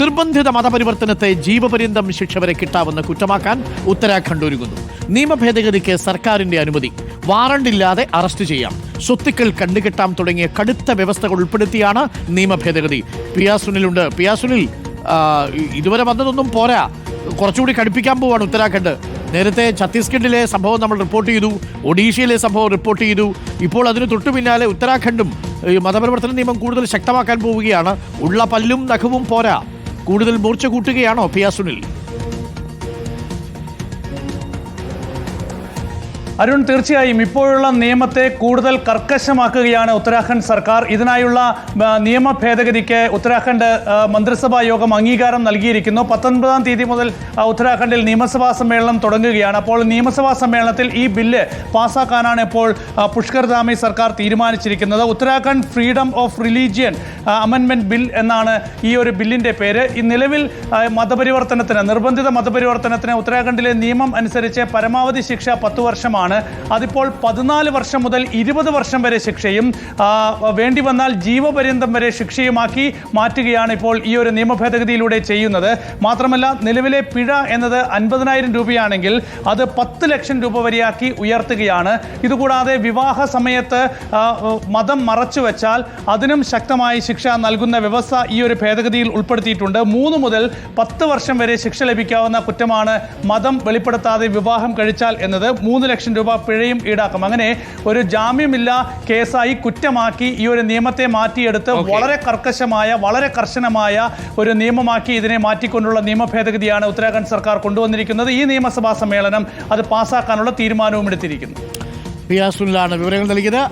നിർബന്ധിത മതപരിവർത്തനത്തെ ജീവപര്യന്തം ശിക്ഷ വരെ കിട്ടാവുന്ന കുറ്റമാക്കാൻ ഉത്തരാഖണ്ഡ് ഒരുങ്ങുന്നു. നിയമ ഭേദഗതിക്ക് സർക്കാരിന്റെ അനുമതി. വാറണ്ട് ഇല്ലാതെ അറസ്റ്റ് ചെയ്യാം. സ്വത്തുക്കൾ കണ്ടുകെട്ടാം തുടങ്ങിയ കടുത്ത വ്യവസ്ഥകൾ ഉൾപ്പെടുത്തിയാണ് നിയമ ഭേദഗതി പിയാ സുനിലുണ്ട്. പിയാ സുനിൽ ഇതുവരെ വന്നതൊന്നും പോരാ. കുറച്ചുകൂടി കടുപ്പിക്കാൻ പോവാണ് ഉത്തരാഖണ്ഡ്. നേരത്തെ ഛത്തീസ്ഗഡിലെ സംഭവം നമ്മൾ റിപ്പോർട്ട് ചെയ്തു. ഒഡീഷയിലെ സംഭവം റിപ്പോർട്ട് ചെയ്തു. ഇപ്പോൾ അതിന് തൊട്ടു പിന്നാലെ ഉത്തരാഖണ്ഡും മതപരിവർത്തന നിയമം കൂടുതൽ ശക്തമാക്കാൻ പോവുകയാണ്. ഉള്ള പല്ലും നഖവും പോരാ. കൂടുതൽ മൂർച്ച കൂട്ടുകയാണോ പിയാ അരുൺ തീർച്ചയായും ഇപ്പോഴുള്ള നിയമത്തെ കൂടുതൽ കർക്കശമാക്കുകയാണ് ഉത്തരാഖണ്ഡ് സർക്കാർ. ഇതിനായുള്ള നിയമ ഭേദഗതിക്ക് ഉത്തരാഖണ്ഡ് മന്ത്രിസഭാ യോഗം അംഗീകാരം നൽകിയിരിക്കുന്നു. പത്തൊൻപതാം തീയതി മുതൽ ഉത്തരാഖണ്ഡിൽ നിയമസഭാ സമ്മേളനം തുടങ്ങുകയാണ്. അപ്പോൾ നിയമസഭാ സമ്മേളനത്തിൽ ഈ ബില്ല് പാസ്സാക്കാനാണ് ഇപ്പോൾ പുഷ്കർ ധാമി സർക്കാർ തീരുമാനിച്ചിരിക്കുന്നത്. ഉത്തരാഖണ്ഡ് ഫ്രീഡം ഓഫ് റിലീജിയൻ അമെൻമെന്റ് ബിൽ എന്നാണ് ഈ ഒരു ബില്ലിന്റെ പേര്. ഈ നിലവിൽ മതപരിവർത്തനത്തിന് നിർബന്ധിത മതപരിവർത്തനത്തിന് ഉത്തരാഖണ്ഡിലെ നിയമം അനുസരിച്ച് പരമാവധി ശിക്ഷ പത്ത് വർഷമാണ്. അതിപ്പോൾ പതിനാല് വർഷം മുതൽ ഇരുപത് വർഷം വരെ ശിക്ഷയും വേണ്ടി വന്നാൽ ജീവപര്യന്തം വരെ ശിക്ഷയുമാക്കി മാറ്റുകയാണ് ഇപ്പോൾ ഈ ഒരു നിയമ ഭേദഗതിയിലൂടെ ചെയ്യുന്നത്. മാത്രമല്ല നിലവിലെ പിഴ എന്നത് അൻപതിനായിരം രൂപയാണെങ്കിൽ അത് പത്ത് ലക്ഷം രൂപ വരെയാക്കി ഉയർത്തുകയാണ്. ഇതുകൂടാതെ വിവാഹ സമയത്ത് മതം മറച്ചു വെച്ചാൽ അതിനും ശക്തമായി ശിക്ഷ നൽകുന്ന വ്യവസ്ഥ ഈ ഒരു ഭേദഗതിയിൽ ഉൾപ്പെടുത്തിയിട്ടുണ്ട്. മൂന്ന് മുതൽ പത്ത് വർഷം വരെ ശിക്ഷ ലഭിക്കാവുന്ന കുറ്റമാണ് മതം വെളിപ്പെടുത്താതെ വിവാഹം കഴിച്ചാൽ എന്നത്. മൂന്ന് ലക്ഷം രൂപ പിഴയും ഈടാക്കും. അങ്ങനെ ഒരു ജാമ്യമില്ല കേസായി കുറ്റമാക്കി ഈ ഒരു നിയമത്തെ മാറ്റിയെടുത്ത് വളരെ കർക്കശമായ വളരെ കർശനമായ ഒരു നിയമമാക്കി ഇതിനെ മാറ്റിക്കൊണ്ടുള്ള നിയമ ഭേദഗതിയാണ് ഉത്തരാഖണ്ഡ് സർക്കാർ കൊണ്ടുവന്നിരിക്കുന്നത്. ഈ നിയമസഭാ സമ്മേളനം അത് പാസ്സാക്കാനുള്ള തീരുമാനവും എടുത്തിരിക്കുന്നു. വിവരങ്ങൾ നൽകിയത്.